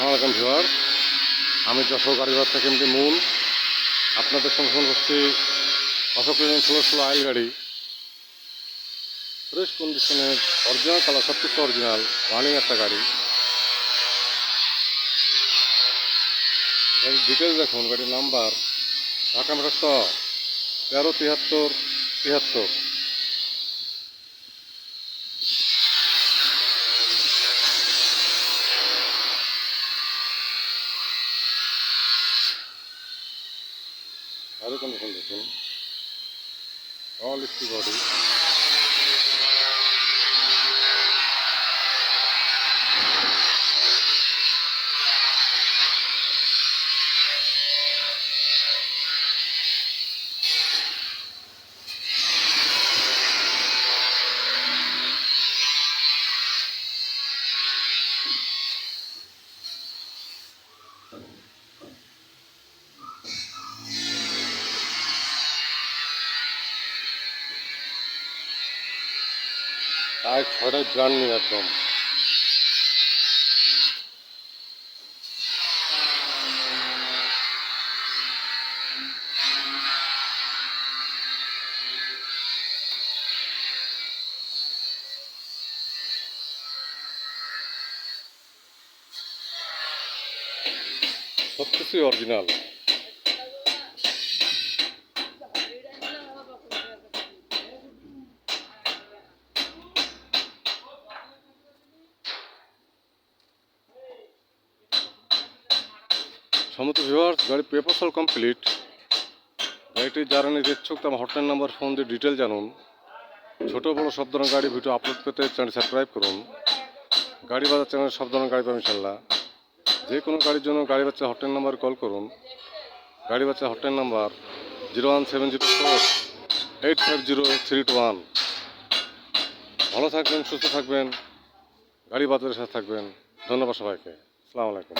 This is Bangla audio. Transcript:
সালামালাইকুম ভিওয়ার আমি যশোর গাড়িঘর থেকে এমনি মূল। আপনাদের সঙ্গে ফোন করছি অশোক লেন ষোলো ষোলো আইল গাড়ি। ফ্রেশ কন্ডিশনের অরিজিনাল কালার সব কিছু অরিজিনাল রানিং একটা গাড়ি। এর ডিটেলস দেখুন, গাড়ির নাম্বার ঢাকা মেটার তেরো তিয়াত্তর তিয়াত্তর আরও কন্ডিশন দেখুন অল স্টি ছয়টা ব্রান্ড নিউ একদম। সব কিছুই অরিজিনাল সমস্ত ভিউয়ার্স গাড়ি পেপার সল কমপ্লিট গাড়িটি যারা নিতে ইচ্ছুক তার হটলাইন নাম্বার ফোন দিয়ে ডিটেল জানুন। ছোটো বড়ো সব ধরনের গাড়ি ভিডিও আপলোড পেতে চ্যানেল সাবস্ক্রাইব করুন। গাড়ি বাজার চ্যানেল সব ধরনের গাড়ি পাবেন ইনশাল্লাহ যে কোনো গাড়ির জন্য গাড়ি বাচ্চা হটলাইন নাম্বার কল করুন। গাড়ি বাচ্চা hotline number zero one seven zero four eight five zero three two one ভালো থাকবেন, সুস্থ থাকবেন। গাড়ি বাজারের সাথে থাকবেন। ধন্যবাদ সবাইকে। আসসালামু আলাইকুম।